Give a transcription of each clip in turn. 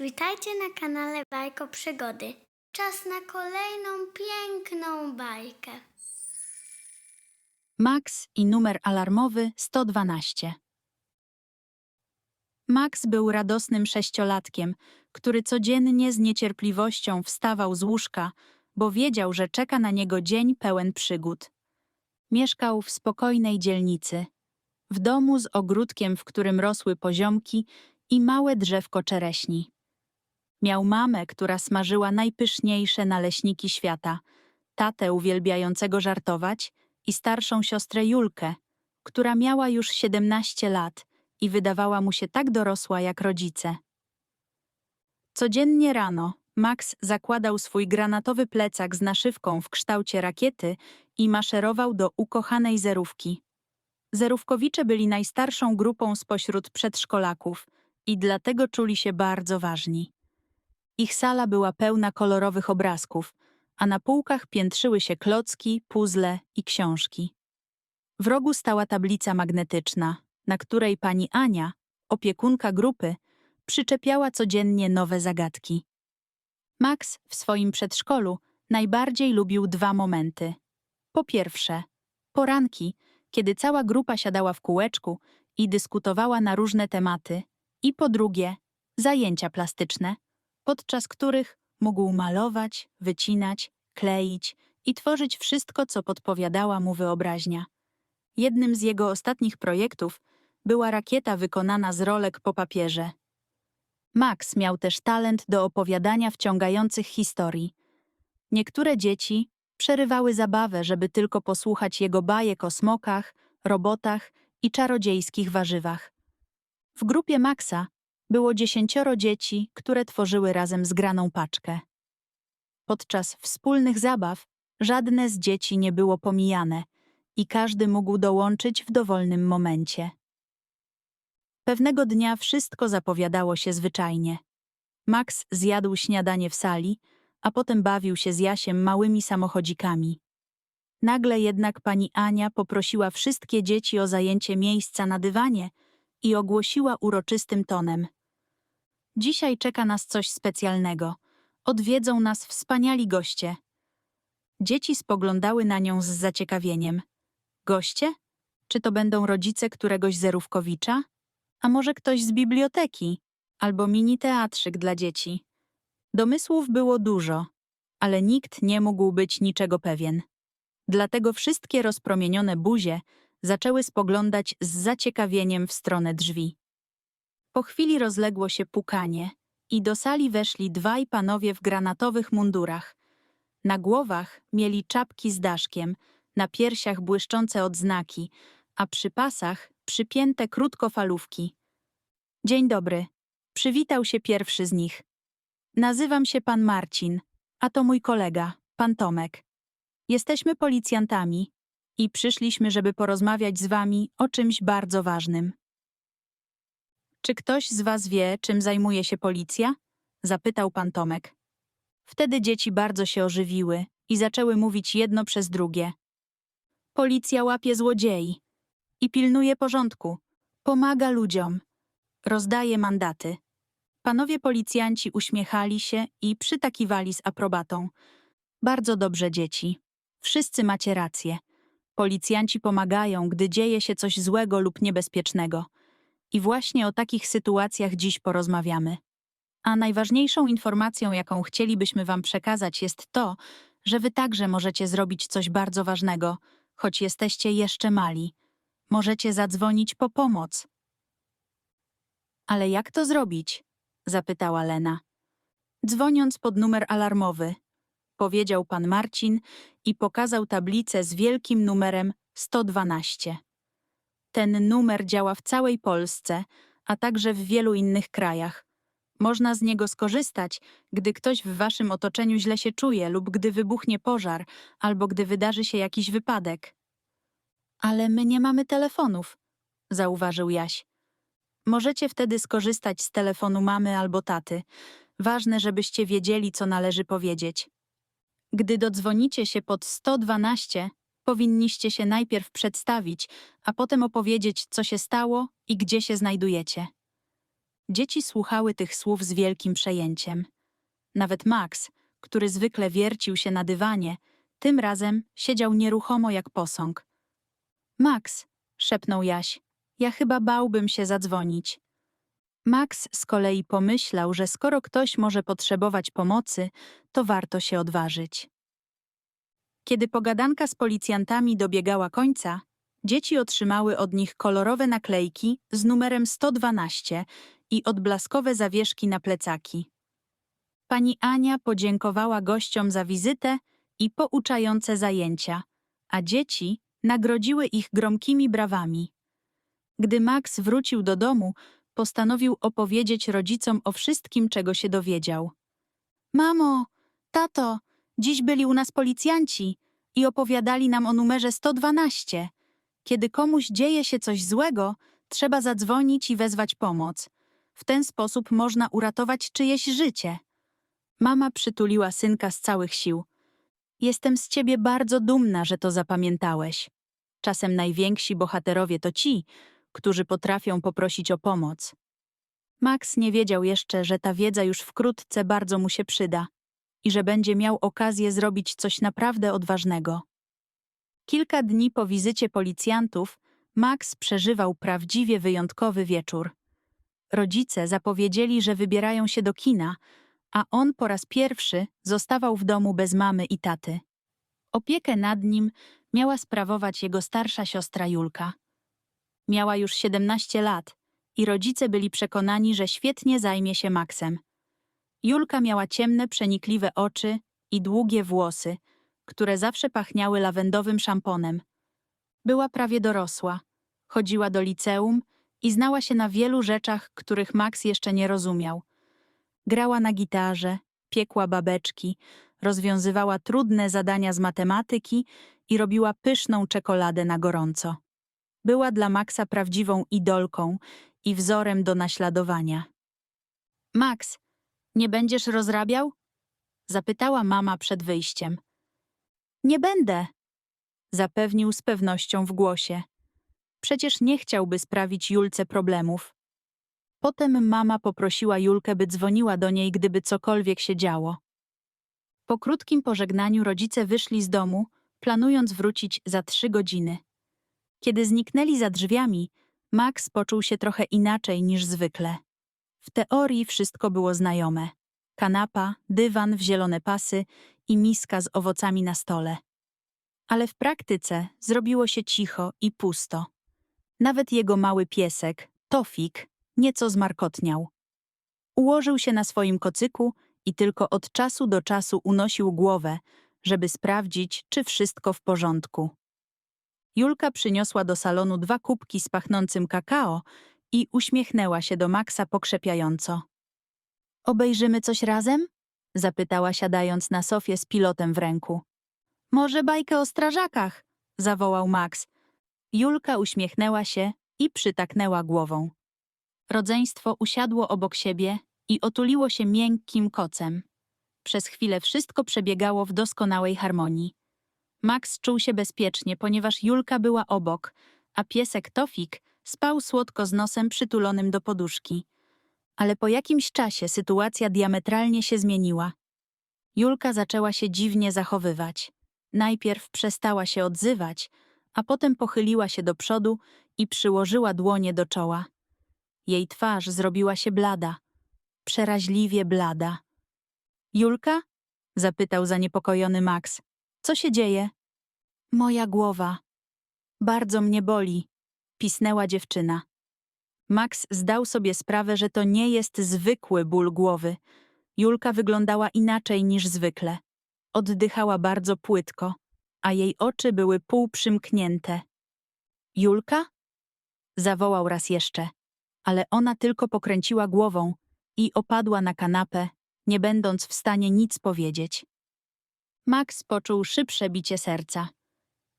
Witajcie na kanale Bajko Przygody. Czas na kolejną piękną bajkę. Max i numer alarmowy 112. Max był radosnym sześciolatkiem, który codziennie z niecierpliwością wstawał z łóżka, bo wiedział, że czeka na niego dzień pełen przygód. Mieszkał w spokojnej dzielnicy, w domu z ogródkiem, w którym rosły poziomki i małe drzewko czereśni. Miał mamę, która smażyła najpyszniejsze naleśniki świata, tatę uwielbiającego żartować i starszą siostrę Julkę, która miała już 17 lat i wydawała mu się tak dorosła jak rodzice. Codziennie rano Max zakładał swój granatowy plecak z naszywką w kształcie rakiety i maszerował do ukochanej zerówki. Zerówkowicze byli najstarszą grupą spośród przedszkolaków i dlatego czuli się bardzo ważni. Ich sala była pełna kolorowych obrazków, a na półkach piętrzyły się klocki, puzzle i książki. W rogu stała tablica magnetyczna, na której pani Ania, opiekunka grupy, przyczepiała codziennie nowe zagadki. Max w swoim przedszkolu najbardziej lubił dwa momenty. Po pierwsze, poranki, kiedy cała grupa siadała w kółeczku i dyskutowała na różne tematy, i po drugie, zajęcia plastyczne, podczas których mógł malować, wycinać, kleić i tworzyć wszystko, co podpowiadała mu wyobraźnia. Jednym z jego ostatnich projektów była rakieta wykonana z rolek po papierze. Max miał też talent do opowiadania wciągających historii. Niektóre dzieci przerywały zabawę, żeby tylko posłuchać jego bajek o smokach, robotach i czarodziejskich warzywach. W grupie Maxa było dziesięcioro dzieci, które tworzyły razem zgraną paczkę. Podczas wspólnych zabaw żadne z dzieci nie było pomijane i każdy mógł dołączyć w dowolnym momencie. Pewnego dnia wszystko zapowiadało się zwyczajnie. Max zjadł śniadanie w sali, a potem bawił się z Jasiem małymi samochodzikami. Nagle jednak pani Ania poprosiła wszystkie dzieci o zajęcie miejsca na dywanie i ogłosiła uroczystym tonem. Dzisiaj czeka nas coś specjalnego. Odwiedzą nas wspaniali goście. Dzieci spoglądały na nią z zaciekawieniem. Goście? Czy to będą rodzice któregoś zerówkowicza? A może ktoś z biblioteki? Albo mini teatrzyk dla dzieci? Domysłów było dużo, ale nikt nie mógł być niczego pewien. Dlatego wszystkie rozpromienione buzie zaczęły spoglądać z zaciekawieniem w stronę drzwi. Po chwili rozległo się pukanie i do sali weszli dwaj panowie w granatowych mundurach. Na głowach mieli czapki z daszkiem, na piersiach błyszczące odznaki, a przy pasach przypięte krótkofalówki. Dzień dobry. Przywitał się pierwszy z nich. Nazywam się pan Marcin, a to mój kolega, pan Tomek. Jesteśmy policjantami i przyszliśmy, żeby porozmawiać z wami o czymś bardzo ważnym. Czy ktoś z was wie, czym zajmuje się policja? Zapytał pan Tomek. Wtedy dzieci bardzo się ożywiły i zaczęły mówić jedno przez drugie. Policja łapie złodziei i pilnuje porządku, pomaga ludziom, rozdaje mandaty. Panowie policjanci uśmiechali się i przytakiwali z aprobatą. Bardzo dobrze, dzieci. Wszyscy macie rację. Policjanci pomagają, gdy dzieje się coś złego lub niebezpiecznego. I właśnie o takich sytuacjach dziś porozmawiamy. A najważniejszą informacją, jaką chcielibyśmy Wam przekazać, jest to, że Wy także możecie zrobić coś bardzo ważnego, choć jesteście jeszcze mali. Możecie zadzwonić po pomoc. Ale jak to zrobić? zapytała Lena. Dzwoniąc pod numer alarmowy, powiedział pan Marcin i pokazał tablicę z wielkim numerem 112. Ten numer działa w całej Polsce, a także w wielu innych krajach. Można z niego skorzystać, gdy ktoś w waszym otoczeniu źle się czuje lub gdy wybuchnie pożar, albo gdy wydarzy się jakiś wypadek. Ale my nie mamy telefonów, zauważył Jaś. Możecie wtedy skorzystać z telefonu mamy albo taty. Ważne, żebyście wiedzieli, co należy powiedzieć. Gdy dodzwonicie się pod 112, powinniście się najpierw przedstawić, a potem opowiedzieć, co się stało i gdzie się znajdujecie. Dzieci słuchały tych słów z wielkim przejęciem. Nawet Max, który zwykle wiercił się na dywanie, tym razem siedział nieruchomo jak posąg. Max, szepnął Jaś, ja chyba bałbym się zadzwonić. Max z kolei pomyślał, że skoro ktoś może potrzebować pomocy, to warto się odważyć. Kiedy pogadanka z policjantami dobiegała końca, dzieci otrzymały od nich kolorowe naklejki z numerem 112 i odblaskowe zawieszki na plecaki. Pani Ania podziękowała gościom za wizytę i pouczające zajęcia, a dzieci nagrodziły ich gromkimi brawami. Gdy Max wrócił do domu, postanowił opowiedzieć rodzicom o wszystkim, czego się dowiedział. Mamo, tato, dziś byli u nas policjanci i opowiadali nam o numerze 112. Kiedy komuś dzieje się coś złego, trzeba zadzwonić i wezwać pomoc. W ten sposób można uratować czyjeś życie. Mama przytuliła synka z całych sił. Jestem z ciebie bardzo dumna, że to zapamiętałeś. Czasem najwięksi bohaterowie to ci, którzy potrafią poprosić o pomoc. Max nie wiedział jeszcze, że ta wiedza już wkrótce bardzo mu się przyda i że będzie miał okazję zrobić coś naprawdę odważnego. Kilka dni po wizycie policjantów Max przeżywał prawdziwie wyjątkowy wieczór. Rodzice zapowiedzieli, że wybierają się do kina, a on po raz pierwszy zostawał w domu bez mamy i taty. Opiekę nad nim miała sprawować jego starsza siostra Julka. Miała już 17 lat i rodzice byli przekonani, że świetnie zajmie się Maxem. Julka miała ciemne, przenikliwe oczy i długie włosy, które zawsze pachniały lawendowym szamponem. Była prawie dorosła, chodziła do liceum i znała się na wielu rzeczach, których Max jeszcze nie rozumiał. Grała na gitarze, piekła babeczki, rozwiązywała trudne zadania z matematyki i robiła pyszną czekoladę na gorąco. Była dla Maxa prawdziwą idolką i wzorem do naśladowania. Max, nie będziesz rozrabiał? Zapytała mama przed wyjściem. Nie będę, zapewnił z pewnością w głosie. Przecież nie chciałby sprawić Julce problemów. Potem mama poprosiła Julkę, by dzwoniła do niej, gdyby cokolwiek się działo. Po krótkim pożegnaniu rodzice wyszli z domu, planując wrócić za trzy godziny. Kiedy zniknęli za drzwiami, Max poczuł się trochę inaczej niż zwykle. W teorii wszystko było znajome. Kanapa, dywan w zielone pasy i miska z owocami na stole. Ale w praktyce zrobiło się cicho i pusto. Nawet jego mały piesek, Tofik, nieco zmarkotniał. Ułożył się na swoim kocyku i tylko od czasu do czasu unosił głowę, żeby sprawdzić, czy wszystko w porządku. Julka przyniosła do salonu dwa kubki z pachnącym kakao i uśmiechnęła się do Maxa pokrzepiająco. Obejrzymy coś razem? zapytała siadając na sofie z pilotem w ręku. Może bajkę o strażakach? zawołał Max. Julka uśmiechnęła się i przytaknęła głową. Rodzeństwo usiadło obok siebie i otuliło się miękkim kocem. Przez chwilę wszystko przebiegało w doskonałej harmonii. Max czuł się bezpiecznie, ponieważ Julka była obok, a piesek Tofik spał słodko z nosem przytulonym do poduszki. Ale po jakimś czasie sytuacja diametralnie się zmieniła. Julka zaczęła się dziwnie zachowywać. Najpierw przestała się odzywać, a potem pochyliła się do przodu i przyłożyła dłonie do czoła. Jej twarz zrobiła się blada, przeraźliwie blada. Julka? zapytał zaniepokojony Max. Co się dzieje? Moja głowa. Bardzo mnie boli, pisnęła dziewczyna. Max zdał sobie sprawę, że to nie jest zwykły ból głowy. Julka wyglądała inaczej niż zwykle. Oddychała bardzo płytko, a jej oczy były półprzymknięte. Julka? Zawołał raz jeszcze, ale ona tylko pokręciła głową i opadła na kanapę, nie będąc w stanie nic powiedzieć. Max poczuł szybsze bicie serca.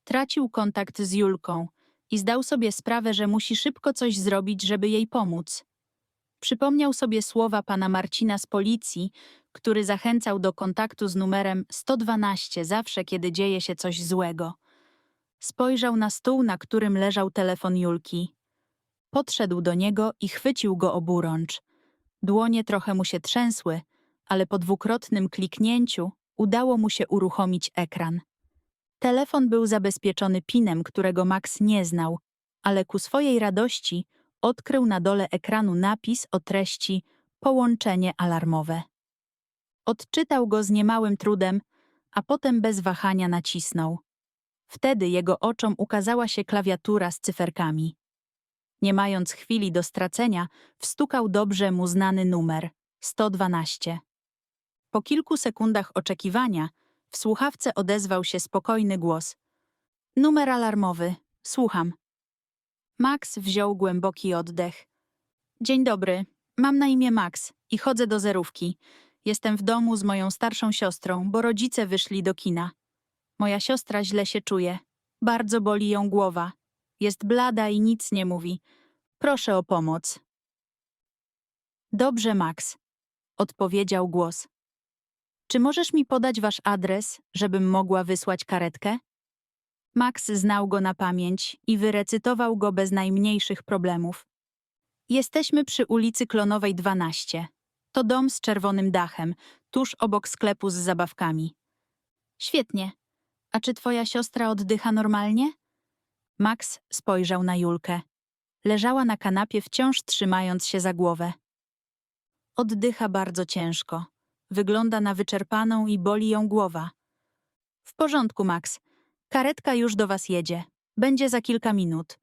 Tracił kontakt z Julką i zdał sobie sprawę, że musi szybko coś zrobić, żeby jej pomóc. Przypomniał sobie słowa pana Marcina z policji, który zachęcał do kontaktu z numerem 112 zawsze, kiedy dzieje się coś złego. Spojrzał na stół, na którym leżał telefon Julki. Podszedł do niego i chwycił go oburącz. Dłonie trochę mu się trzęsły, ale po dwukrotnym kliknięciu udało mu się uruchomić ekran. Telefon był zabezpieczony pinem, którego Max nie znał, ale ku swojej radości odkrył na dole ekranu napis o treści połączenie alarmowe. Odczytał go z niemałym trudem, a potem bez wahania nacisnął. Wtedy jego oczom ukazała się klawiatura z cyferkami. Nie mając chwili do stracenia, wstukał dobrze mu znany numer 112. Po kilku sekundach oczekiwania w słuchawce odezwał się spokojny głos. Numer alarmowy, słucham. Max wziął głęboki oddech. Dzień dobry, mam na imię Max i chodzę do zerówki. Jestem w domu z moją starszą siostrą, bo rodzice wyszli do kina. Moja siostra źle się czuje. Bardzo boli ją głowa. Jest blada i nic nie mówi. Proszę o pomoc. Dobrze, Max, odpowiedział głos. Czy możesz mi podać wasz adres, żebym mogła wysłać karetkę? Max znał go na pamięć i wyrecytował go bez najmniejszych problemów. Jesteśmy przy ulicy Klonowej 12. To dom z czerwonym dachem, tuż obok sklepu z zabawkami. Świetnie. A czy twoja siostra oddycha normalnie? Max spojrzał na Julkę. Leżała na kanapie, wciąż trzymając się za głowę. Oddycha bardzo ciężko. Wygląda na wyczerpaną i boli ją głowa. W porządku, Max. Karetka już do was jedzie. Będzie za kilka minut.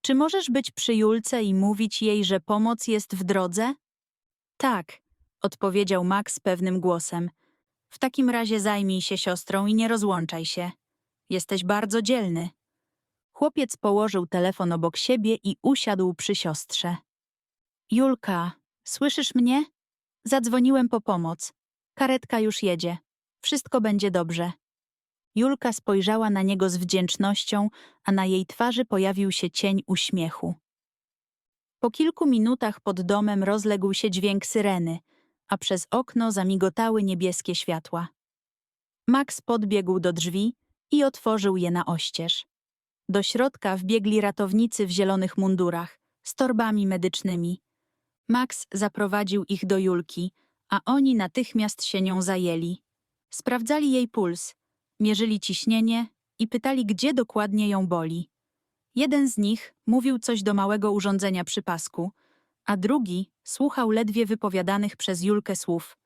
Czy możesz być przy Julce i mówić jej, że pomoc jest w drodze? Tak, odpowiedział Max pewnym głosem. W takim razie zajmij się siostrą i nie rozłączaj się. Jesteś bardzo dzielny. Chłopiec położył telefon obok siebie i usiadł przy siostrze. Julka, słyszysz mnie? Zadzwoniłem po pomoc. Karetka już jedzie. Wszystko będzie dobrze. Julka spojrzała na niego z wdzięcznością, a na jej twarzy pojawił się cień uśmiechu. Po kilku minutach pod domem rozległ się dźwięk syreny, a przez okno zamigotały niebieskie światła. Max podbiegł do drzwi i otworzył je na oścież. Do środka wbiegli ratownicy w zielonych mundurach, z torbami medycznymi. Max zaprowadził ich do Julki, a oni natychmiast się nią zajęli. Sprawdzali jej puls, mierzyli ciśnienie i pytali, gdzie dokładnie ją boli. Jeden z nich mówił coś do małego urządzenia przy pasku, a drugi słuchał ledwie wypowiadanych przez Julkę słów.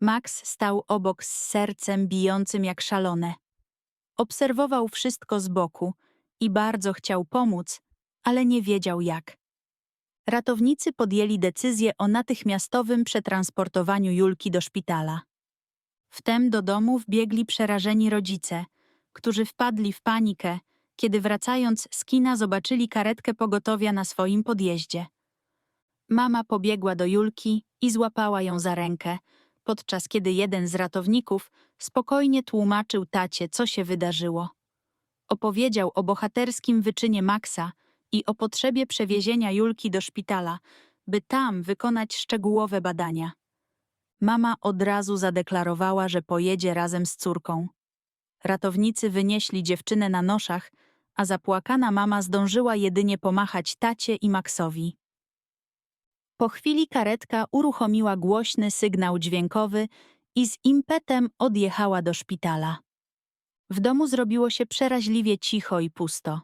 Max stał obok z sercem bijącym jak szalone. Obserwował wszystko z boku i bardzo chciał pomóc, ale nie wiedział jak. Ratownicy podjęli decyzję o natychmiastowym przetransportowaniu Julki do szpitala. Wtem do domu wbiegli przerażeni rodzice, którzy wpadli w panikę, kiedy wracając z kina zobaczyli karetkę pogotowia na swoim podjeździe. Mama pobiegła do Julki i złapała ją za rękę, podczas kiedy jeden z ratowników spokojnie tłumaczył tacie, co się wydarzyło. Opowiedział o bohaterskim wyczynie Maxa i o potrzebie przewiezienia Julki do szpitala, by tam wykonać szczegółowe badania. Mama od razu zadeklarowała, że pojedzie razem z córką. Ratownicy wynieśli dziewczynę na noszach, a zapłakana mama zdążyła jedynie pomachać tacie i Maxowi. Po chwili karetka uruchomiła głośny sygnał dźwiękowy i z impetem odjechała do szpitala. W domu zrobiło się przeraźliwie cicho i pusto.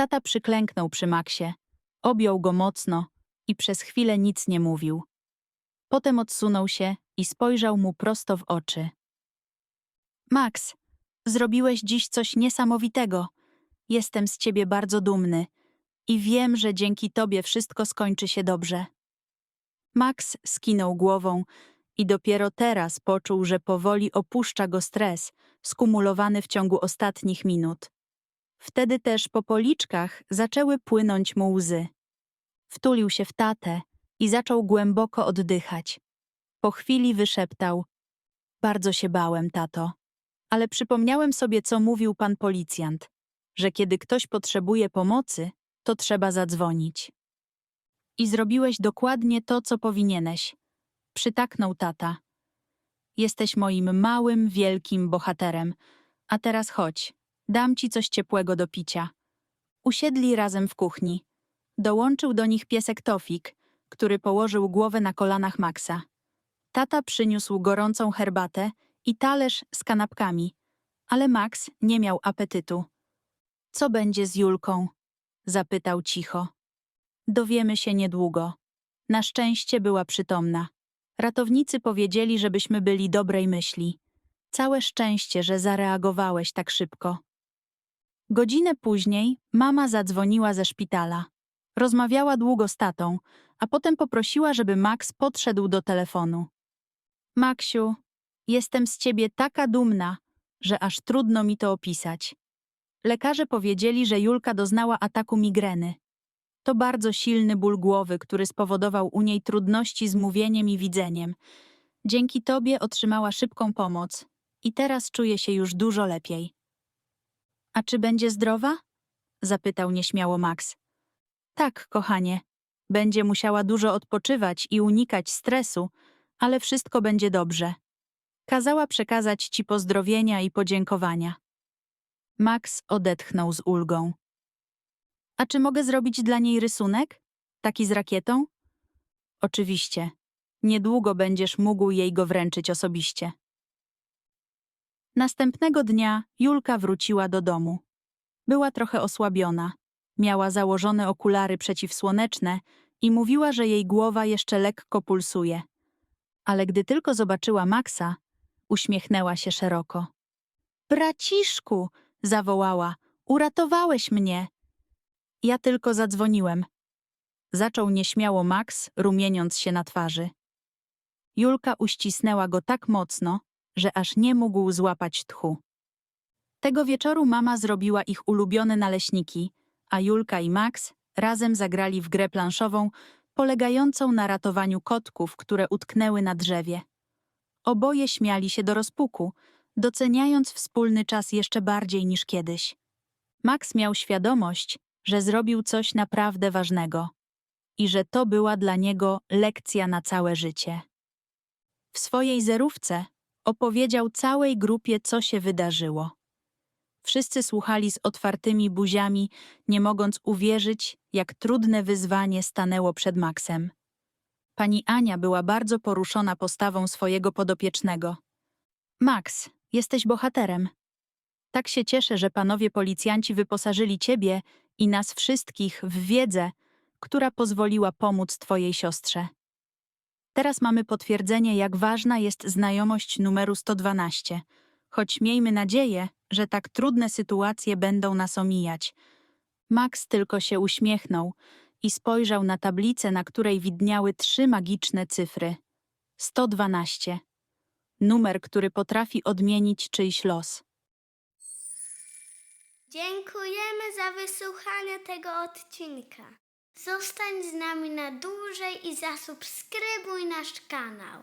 Tata przyklęknął przy Maxie, objął go mocno i przez chwilę nic nie mówił. Potem odsunął się i spojrzał mu prosto w oczy. Max, zrobiłeś dziś coś niesamowitego. Jestem z ciebie bardzo dumny i wiem, że dzięki tobie wszystko skończy się dobrze. Max skinął głową i dopiero teraz poczuł, że powoli opuszcza go stres, skumulowany w ciągu ostatnich minut. Wtedy też po policzkach zaczęły płynąć mu łzy. Wtulił się w tatę i zaczął głęboko oddychać. Po chwili wyszeptał: Bardzo się bałem, tato, ale przypomniałem sobie, co mówił pan policjant, że kiedy ktoś potrzebuje pomocy, to trzeba zadzwonić. I zrobiłeś dokładnie to, co powinieneś. Przytaknął tata. Jesteś moim małym, wielkim bohaterem. A teraz chodź, dam ci coś ciepłego do picia. Usiedli razem w kuchni. Dołączył do nich piesek Tofik, który położył głowę na kolanach Maxa. Tata przyniósł gorącą herbatę i talerz z kanapkami, ale Max nie miał apetytu. Co będzie z Julką? zapytał cicho. Dowiemy się niedługo. Na szczęście była przytomna. Ratownicy powiedzieli, żebyśmy byli dobrej myśli. Całe szczęście, że zareagowałeś tak szybko. Godzinę później mama zadzwoniła ze szpitala. Rozmawiała długo z tatą, a potem poprosiła, żeby Max podszedł do telefonu. Maksiu, jestem z ciebie taka dumna, że aż trudno mi to opisać. Lekarze powiedzieli, że Julka doznała ataku migreny. To bardzo silny ból głowy, który spowodował u niej trudności z mówieniem i widzeniem. Dzięki tobie otrzymała szybką pomoc i teraz czuje się już dużo lepiej. A czy będzie zdrowa? zapytał nieśmiało Max. Tak, kochanie. Będzie musiała dużo odpoczywać i unikać stresu, ale wszystko będzie dobrze. Kazała przekazać ci pozdrowienia i podziękowania. Max odetchnął z ulgą. A czy mogę zrobić dla niej rysunek? Taki z rakietą? Oczywiście. Niedługo będziesz mógł jej go wręczyć osobiście. Następnego dnia Julka wróciła do domu. Była trochę osłabiona. Miała założone okulary przeciwsłoneczne i mówiła, że jej głowa jeszcze lekko pulsuje. Ale gdy tylko zobaczyła Maxa, uśmiechnęła się szeroko. Braciszku, zawołała, uratowałeś mnie. Ja tylko zadzwoniłem. Zaczął nieśmiało Max, rumieniąc się na twarzy. Julka uścisnęła go tak mocno, że aż nie mógł złapać tchu. Tego wieczoru mama zrobiła ich ulubione naleśniki, a Julka i Max razem zagrali w grę planszową polegającą na ratowaniu kotków, które utknęły na drzewie. Oboje śmiali się do rozpuku, doceniając wspólny czas jeszcze bardziej niż kiedyś. Max miał świadomość, że zrobił coś naprawdę ważnego i że to była dla niego lekcja na całe życie. W swojej zerówce opowiedział całej grupie, co się wydarzyło. Wszyscy słuchali z otwartymi buziami, nie mogąc uwierzyć, jak trudne wyzwanie stanęło przed Maxem. Pani Ania była bardzo poruszona postawą swojego podopiecznego. Max, jesteś bohaterem. Tak się cieszę, że panowie policjanci wyposażyli ciebie i nas wszystkich w wiedzę, która pozwoliła pomóc twojej siostrze. Teraz mamy potwierdzenie, jak ważna jest znajomość numeru 112, choć miejmy nadzieję, że tak trudne sytuacje będą nas omijać. Max tylko się uśmiechnął i spojrzał na tablicę, na której widniały trzy magiczne cyfry. 112. Numer, który potrafi odmienić czyjś los. Dziękujemy za wysłuchanie tego odcinka. Zostań z nami na dłużej i zasubskrybuj nasz kanał.